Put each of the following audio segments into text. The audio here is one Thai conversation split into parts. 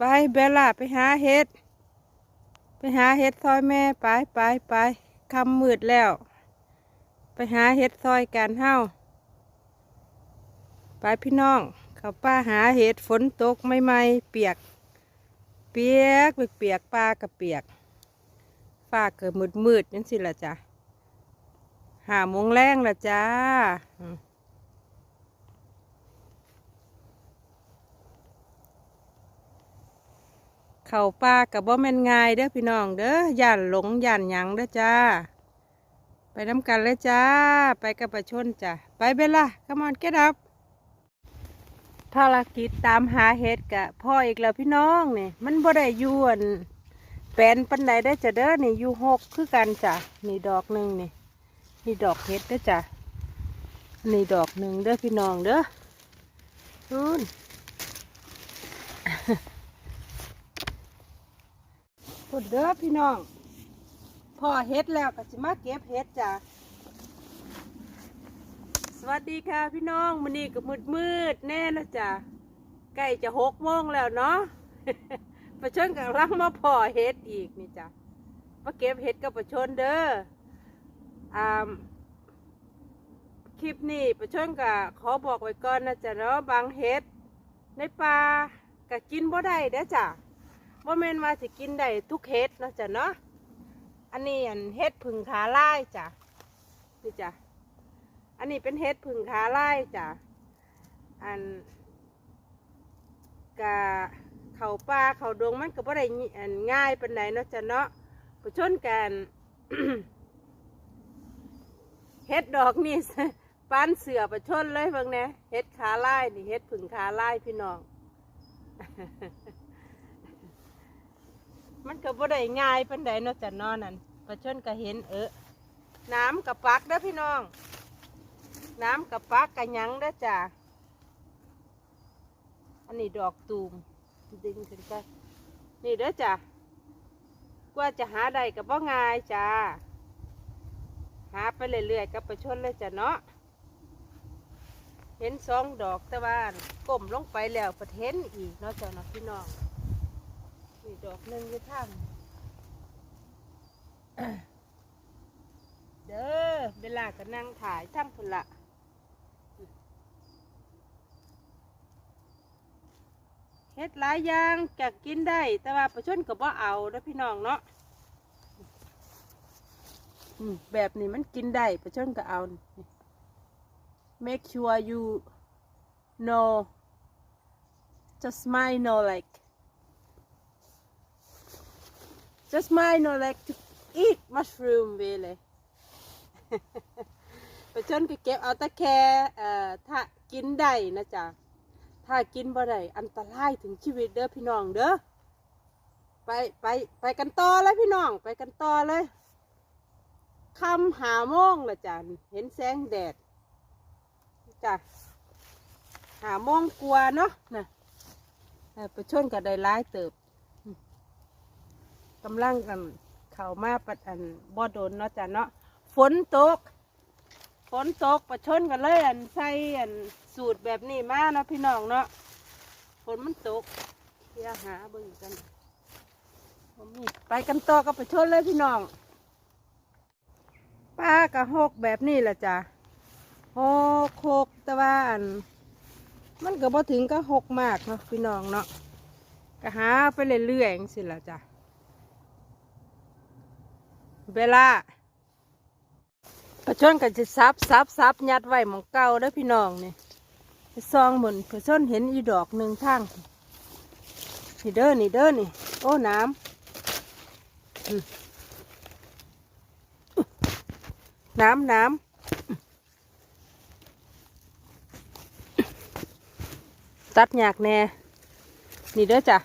ไปเบลล่าไปหาเห็ด ไปหาเห็ดซอยแม่ไปไปไปคำมืดแล้ว ไปหาเห็ดซอยกันเฮ้าไปพี่น้องเขาป้าหาเห็ดฝนตกไม่ไม่เปียก เปียกเปียกเปียกปลากับเปียกป้าเกิดมืดมืดนั่นสิละจ้ะหาโมงแรงละจ้าอืม เข้าป่ากับบ่แม่นง่ายเด้อพี่น้องเด้อย่านหลงย่านหยังเด้อจ้า ไปน้ำกันเลยจ้า ไปกับประชนจ้ะไปเบลล่า come on get up ภารกิจตามหาเห็ดกะพ่ออีกแล้วพี่น้องนี่มันบ่ได้ยวนแปนปันใดได้อจ้ะเด้อนี่อยู่หกคือกันจ้ะนี่ดอกหนึ่งนี่นี่ดอกเห็ดเด้อจ้ะนี่ดอกหนึ่งเด้อพี่น้องเด้อนู่น พุ่นเด้อพี่น้องพ่อเฮ็ดแล้วก็สิมาเก็บเฮ็ดจ้ะ สวัสดีค่ะพี่น้องมื้อนี้ก็มืดมืดๆแน่แล้วจ้ะใกล้จะหกโมงแล้วเนาะประชนกับรังมาพ่อเฮ็ดอีกนี่จ้ะมาเก็บเฮ็ดกับประชนเด้ออ่าคลิปนี้ประชนกับขอบอกไว้ก่อนนะจ๊ะเนาะบางเฮ็ดในป่าก็กินบ่ได้เด้อจ้ะ ว่าแม่นว่าสิกินได้ทุกเฮ็ดเนาะจ้ะเนาะอันนี้อันเฮ็ดผึ่งขาลายจ้ะนี่จ้ะอันนี้เป็นเฮ็ดผึ่งขาลายจ้ะอันกะเขาป่าเขาดงมันก็บ่ได้งิอันง่ายปานใดเนาะจ้ะเนาะประชนกันเฮ็ดดอกนี่ปานเสือประชนเลยเบิ่งน่เฮ็ดขาลายนี่เฮ็ดผึ่งขาลายพี่น้อง มันก็บ่ได้ง่ายปานใดเนาะจ้ะเนอนั่นประชนก็เห็นเออน้ำกับปักเด้อพี่น้อง น้ำกับปักกะหยังเด้อจ้ะอันนี้ดอกตูมดึงขึ้นกันนี่เด้อจ้ะกว่าจะหาได้ก็บ่ง่ายจ้าหาไปเรื่อยๆกับประชนเลยจ้ะเนาะเห็นสองดอกแต่ว่าก้มลงไปแล้วประเทนอีกเนาะจ้ะเนาะพี่น้อง นี่ดอกหนึ่งจะทำเด้อเวลาก็นั่งถ่ายทั้งพนละเฮ็ดหลายอย่างจะกินได้ แต่ว่าประชนก็บ่เอาเด้อพี่น้องเนาะแบบนี้มันกินได้ประชนก็เอา make sure you know just smile know like just mine not like to eat mushroom really ไปจนก็เก็บเอาแต่แค่เอ่อถ้ากินได้นะจ๊ะ ถ้ากินบ่ได้อันตรายถึงชีวิตเด้อพี่น้องเด้อ ไปไปไปกันต่อเลยพี่น้องไปกันต่อเลยคำหาโมงละจ้ะเห็นแสงแดดจ้ะหาโมงกลัวเนาะนะเอ่อไปชนกับได้ร้ายเติบ กำลังกันเข้ามาปัดอันบ่โดนเนาะจ้ะเนาะฝนตก ฝนตกประชนกันเลยอันใส่อันสูตรแบบนี้มาเนาะพี่น้องเนาะฝนมันตกเที่ยหาเบิ่งกันมีไปกันต่อกับประชนเลยพี่น้องป้ากะหกแบบนี้แหละจ้ะหกหกต่ว่าอันมันก็บ่ถึงก็หกมากเนาะพี่น้องเนาะก็หาไปเรื่อยๆสิละจ้ะ เวลาประชนกันจะซับซับซับยัดไว้หมองเก่าเด้อพี่น้องนี่ซองเหมือนประชนเห็นอีดอกหนึ่งทางนี่เด้อนี่เด้อนี่ โอ้น้ำน้ำน้ำตัดหยากแน่ นี่เด้อจ้ะ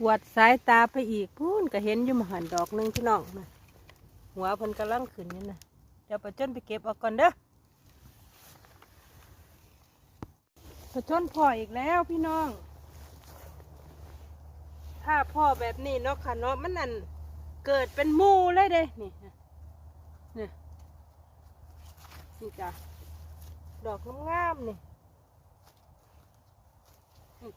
กวดสายตาไปอีกพูนก็เห็นอยู่มหันดอกหนึ่งพี่น้องนะหัวเพิ่นกำลังขึ้นนี่นะเดี๋ยวประจนไปเก็บเอาก่อนเด้อประจนพ่ออีกแล้วพี่น้อง ถ้าพ่อแบบนี้เนาะค่ะเนาะมันนั่นเกิดเป็นมูเลยเด้นี่นี่นี่จ้ะดอกงามๆนี่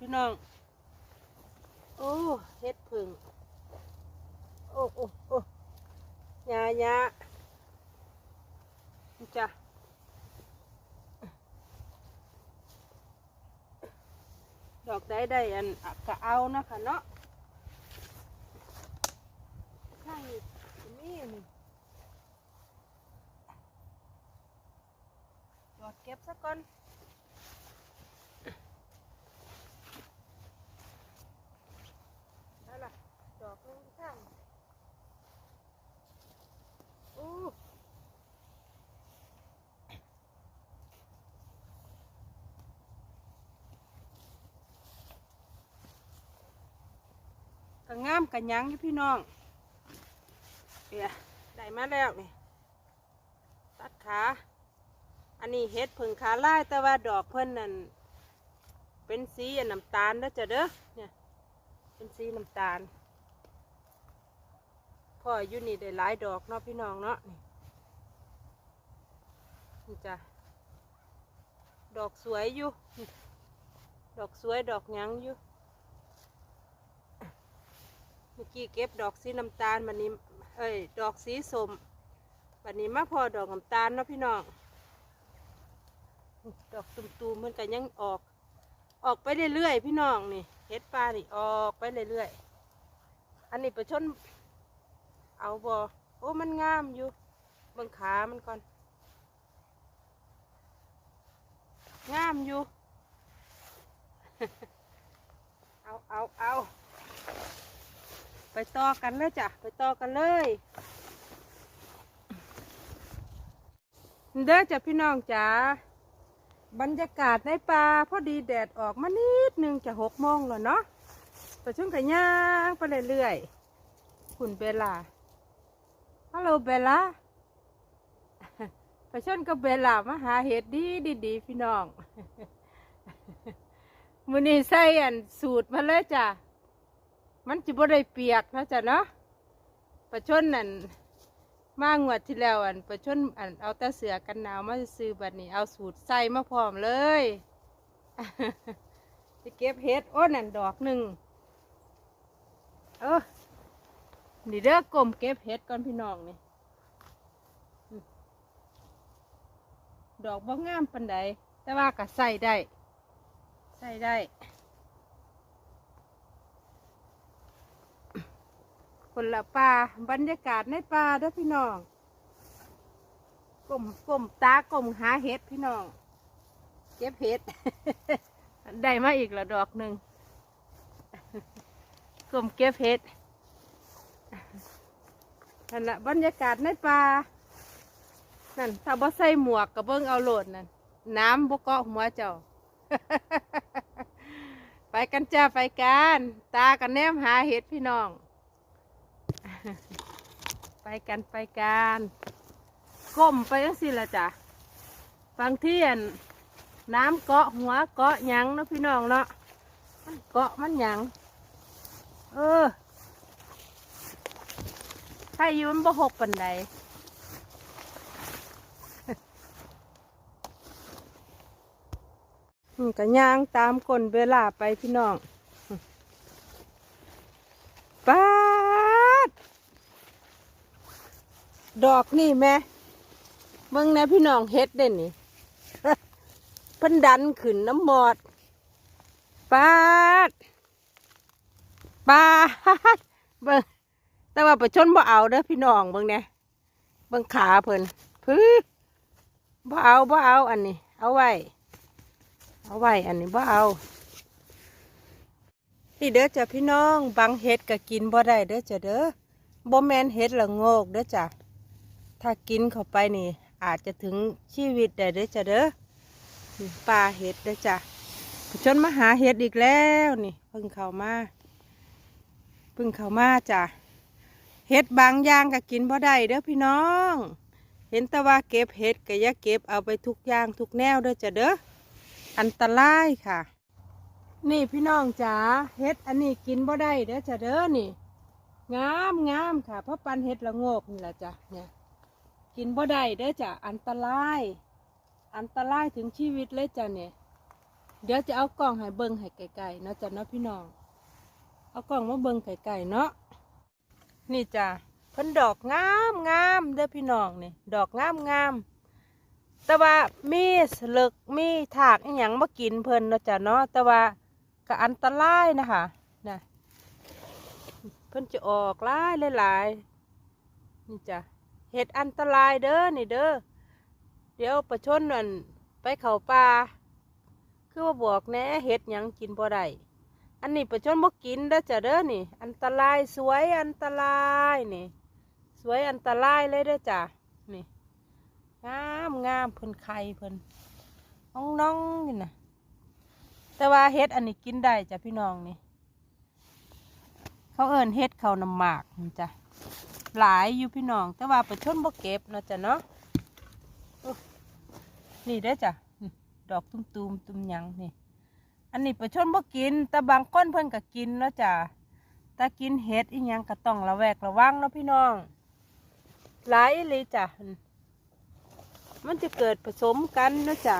พี่น้อง โอ้เฮ็ดผึ่งโอ้โอ้โอ้ยายาจ้ะดอกได้ได้อันกะเอานะคะเนาะใช่นี่นี่ดอกเก็บสักก่อน นั่นล่ะดอกนึงข้างอู้ ก็งามกันยังยู่พี่น้องเดี๋ยได้มาแล้วนี่ตัดขา อันนี้เฮ็ดผึ่งขาไล่แต่ว่าดอกเพิ่นนั่นเป็นสีน้ำตาลเด้อจ้ะเด้อเนี่ยเป็นสีน้ำตาลพ่ออยู่นี่ได้หลายดอกเนาะพี่น้องเนาะนี่นี่จ้ะดอกสวยอยู่ ดอกสวยดอกยังอยู่ เมื่อกี้เก็บดอกสีน้ำตาลบันนี้ เอ้ย ดอกสีส้มบันนี้มาพอดอกน้ำตาลเนาะพี่น้อง ดอกตุ่มๆมันก็ยังออก ออกไปเรื่อยๆพี่น้องนี่เฮ็ดปลานี่ออกไปเรื่อยๆ อันนี้ประชน เอาบอโอ้มันงามอยู่เบิ่งขามันก่อน งามอยู่ เอาเอาเอา ไปต่อกันเลยจ้ะไปต่อกันเลยเด้อจ้ะพี่น้องจ๋าบรรยากาศในป่าพอดีแดดออกมานิดนึงจะหกโมงแล้วเนาะประชุมกันย่างไปเรื่อยๆคุณเบล่าฮัลโหลเบล่าประชุมกับเบล่ามาหาเห็ดดีดีดีๆพี่น้องมือนี้ใส่อันสูตรมาเลยจ้ะ มันจะบ่ได้เปียกนะจ้ะเนาะประชนนั่นมางวดที่แล้วอันประชนอันเอาแต่เสือกันหนาวมาซื้อบัดนี้เอาสูตรใส่มาพร้อมเลยจะเก็บเห็ดโอ้นั่นดอกหนึ่งเออนี่เด้อกลมเก็บเห็ดก่อนพี่น้องนี่อืมดอกบ่งามปันใดแต่ว่าก็ใส่ได้ ใส่ได้ คนละป่าบรรยากาศในป่าเด้อพี่น้องกลมกลมตากลมหาเห็ดพี่น้องเก็บเห็ด ได้มาอีกละดอกหนึ่งกลมเก็บเห็ดนั่นละบรรยากาศในป่านั่นถ้าบ่ใส่หมวกกับเบิ้งเอาโหลดนั่นน้ำบ่เกาะหัวเจ้า ไปกันจ้าไปกัน ตากันแนมหาเห็ดพี่น้อง ไปกันไปกันก้มไปจังสิละจ้ะบางที่อันน้ำเกาะหัวเกาะหยังเนาะพี่น้องเนาะมันเกาะมันหยังเออถ้าอยู่มันบ่หกปันใดก็ย่างตามคนเวลาไปพี่น้องป้าด ดอกนี่แม่เบิ่งนะพี่น้องเฮ็ดเด่นนี่พิ่นดันขึ้นน้ำหมอดปาดปาดเบิ่งแต่ว่าประชนบ่เอาเด้อพี่น้องเบิ่งเนี่ยเบิ่งขาเพิ่นพื้อบ่เอาบ่เอาอันนี้ เอาไว้ เอาไว้อันนี้บ่เอานี่เด้อจ้ะพี่น้องบางเห็ดก็กินบ่ได้เด้อจ้ะเด้อบ่แมนเห็ดละโงกเด้อจ้ะ ถ้ากินเข้าไปนี่ อาจจะถึงชีวิตได้เด้อจ้ะเด้อปลาเห็ดเด้อจ้ะจนมาหาเห็ดอีกแล้วนี่เพิ่งเข้ามาเพิ่งเข้ามาจ้ะเห็ดบางอย่างก็กินบ่ได้เด้อพี่น้อง เห็นแต่ว่าเก็บเห็ดก็อย่าเก็บเอาไปทุกอย่างทุกแนวเด้อจ้ะเด้ออันตรายค่ะ นี่พี่น้องจ๋าเฮ็ดอันนี้กินบ่ได้เด้อจ้ะเด้อนี่งามงามค่ะเพราะปันเฮ็ดละโงกนี่แหละจ้ะเนี่ย กินบ่ได้เด้อจ้ะอันตราย อันตรายถึงชีวิตเลยจ้ะเนี่ยเดี๋ยวจะเอากล้องให้เบิ่งให้ไกลๆเนาะจ้ะเนาะพี่น้อง เอากล้องมาเบิ่งไกลๆเนาะนี่จ้ะเพิ่นดอกงามงามเด้อพี่น้องเนี่ยดอกงามงามแต่ว่ามีสลึกมีถากอหยังมากินเพิ่นเนาะจ้ะเนาะแต่ว่าก็อันตรายนะคะนะเพิ่นจะออกหลายหลายๆนี่จ้ะ เห็ดอันตรายเด้อนี่เด้อเดี๋ยวประชนนั่นไปเขาป่าคือว่าบอกแน่เห็ดยังกินบ่ได้อันนี้ประชนบ่กินเด้อจ้ะเด้อนี่ อันตรายสวยอันตรายนี่ สวยอันตรายเลยเด้อจ้ะนี่งามงามเพิ่นไข่เพิ่นน้องน้องนี่นะแต่ว่าเฮ็ดอันนี้กินได้จ้ะพี่น้องนี่ เขาเอิ้นเฮ็ดเขานำหมากจ้ะ หลายอยู่พี่น้อง แต่ว่าประชนบ่เก็บเนาะจ้ะเนาะนี่เด้จ้ะดอกตุ้มๆตุ้มยังนี่ อันนี้ประชนบ่กิน แต่บางคนเพิ่นก็กินเนาะจ้ะแต่กินเห็ดอีหยังก็ต้องระแวกระวังเนาะพี่น้อง หลายอีหลีจ้ะมันจะเกิดผสมกันเนาะจ้ะ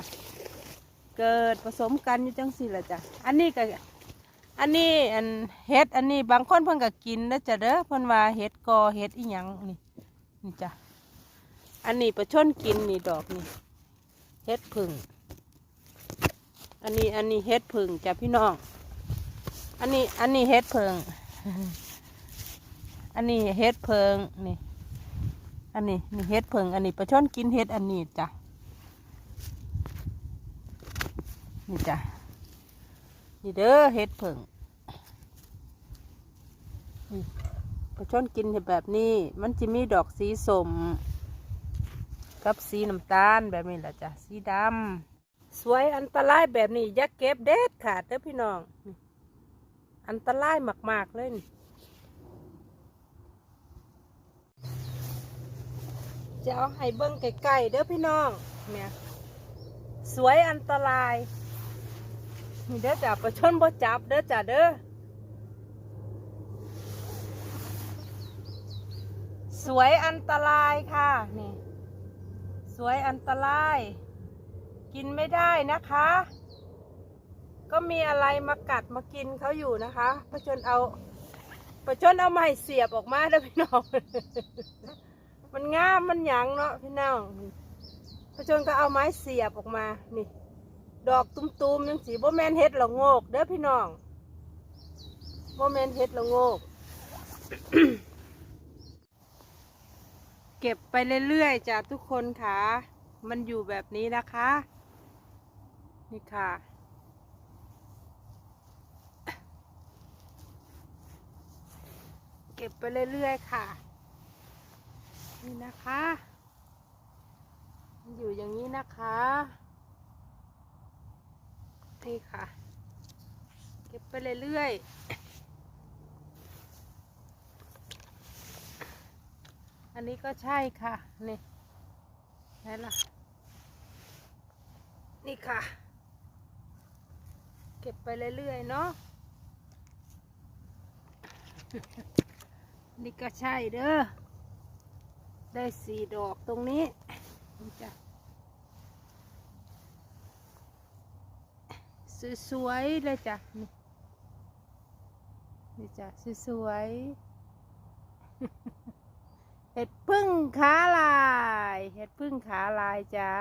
เกิดผสมกันอยู่จังสี่ละจ้ะอันนี้ก็ อันนี้อันเห็ดอันนี้บางคนเพิ่นก็กินนะจ้ะเด้อเพิ่นว่าเห็ดกอเห็ดอีหยังนี่นี่จ้ะอันนี้ประชนกินนี่ดอกนี่เห็ดผึ่งอันนี้อันนี้เฮ็ดผึ่งจ้ะพี่น้อง อันนี้อันนี้เฮ็ดเพิงอันนี้เฮ็ดเพิงนี่ อันนี้นี่เฮ็ดเพิง อันนี้ปลาช่อนกินเฮ็ดอันนี้จ้ะ นี่จ้ะ นี่เด้อเฮ็ดเพิง ปลาช่อนกินแบบนี้ มันจะมีดอกสีสม กับสีน้ำตาลแบบนี้แหละจ้ะ สีดำสวยอันตรายแบบนี้อย่าเก็บเด็ดขาดเด้อพี่น้อง อันตรายมาก ๆ เลยจะเอาให้เบิ้งไกลๆเด้อพี่น้องเนี่ยสวยอันตรายนี่เด้อจ้ะประชนบ่จับเด้อจ้ะเด้อ สวยอันตรายค่ะนี่สวยอันตราย กินไม่ได้นะคะ ก็มีอะไรมากัดมากินเขาอยู่นะคะประชนเอาประชนเอาไม้เสียบออกมาเด้อพี่น้องมันง่ามมันหยังเนาะพี่น้องประชนก็เอาไม้เสียบออกมานี่ ดอกตุ้มๆยังสีโบแมนเฮ็ดละโงกเด้อพี่น้องโบแมนเฮ็ดละโงก เก็บไปเรื่อยๆจ้ะทุกคนค่ะ มันอยู่แบบนี้นะคะ นี่ค่ะ เก็บไปเรื่อยๆค่ะ นี่นะคะมันอยู่อย่างนี้นะคะนี่ค่ะ เก็บไปเรื่อยๆ อันนี้ก็ใช่ค่ะ นี่นั่นล่ะ นี่ค่ะ เก็บไปเรื่อย ๆ เนาะ นี่ก็ใช่เด้อ ได้สี่ดอกตรงนี้นี่จ้ะสวยๆเลยจ้ะ นี่นี่จ้ะสวยๆ เห็ดพึ่งขาลาย เห็ดพึ่งขาลายจ้า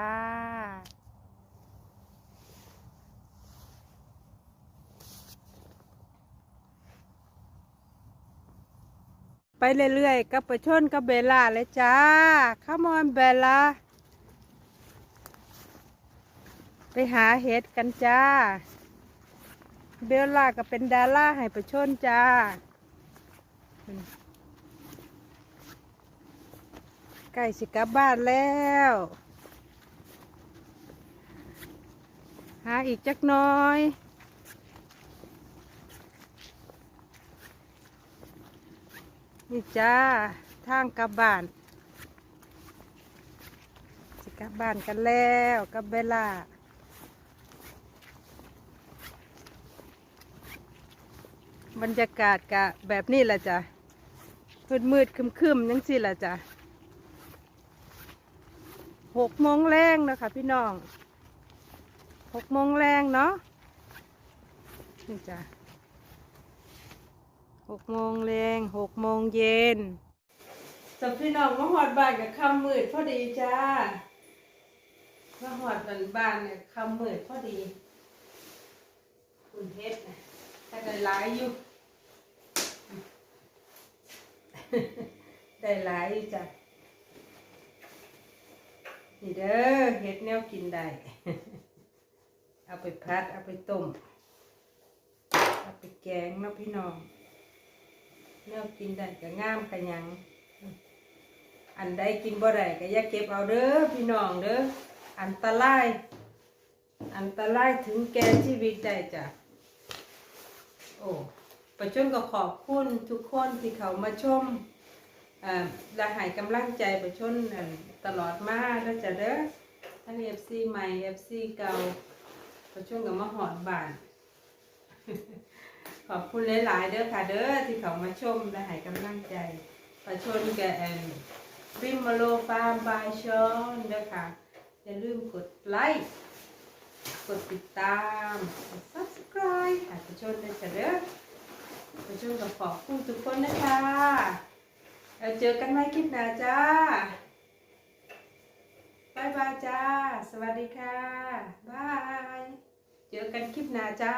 ไปเรื่อยๆกับไปชนกับเบลล่าเลยจ้าข้ามอนเบลล่าไปหาเห็ดกันจ้า เบลล่าก็เป็นดาราให้ไปชนจ้า ใกล้สิกลับบ้านแล้ว หาอีกจักน้อย นี่จ้า ทางกลับบ้าน สิกลับบ้านกันแล้วกับเบล่าบรรยากาศกะแบบนี้แหละจ้ะมืดมืดคึมคึมๆยังสิแหละจ้ะ หกโมงแรงนะคะ พี่น้องหกโมงแรงเนาะนี่จ้ะหกโมงแรงหกโมงเย็นสำพี่น้องมาหอดบ้านกับคำมืดพอดีจ้ามาหอดบ้านบ้านเนี่ยคำมืดพอดี คุณเฮ็ดนะแต่ได้หลายอยู่ ได้หลายอยู่จ้ะ นี่เด้อเฮ็ดแนวกินได้ เอาไปพัด เอาไปต้ม เอาไปแกงนะพี่น้อง แนวกินได้ก็งามกะยัง อันใดกินบ่ได้ก็อย่าเก็บเอาเด้อพี่น้องเด้อ อันตราย อันตรายถึงแก่ชีวิตได้จ้ะ โอ้ประชนก็ขอบคุณทุกคนที่เขามาชมอ่าและให้กำลังใจประชนอ่า ตลอดมาแล้วจะเด้อทั้งเอฟซีใหม่เอฟซีเก่าประชนกับมาหอดบานขอบคุณหลาย ๆ เด้อค่ะเด้อที่เขามาชมและให้กำลังใจ ประชนแกแอนริมมาโลฟาร์มบายชอนเด้อค่ะ อย่าลืมกดไลค์ กดติดตาม กด subscribe ให้ประชนด้จ้ะเด้อประชนกับขอบคุณทุกคนนะคะแล้วเจอกันใหม่คลิปหน้าจ้า บายบายจ้า สวัสดีค่ะ บาย เจอกันคลิปหน้าจ้า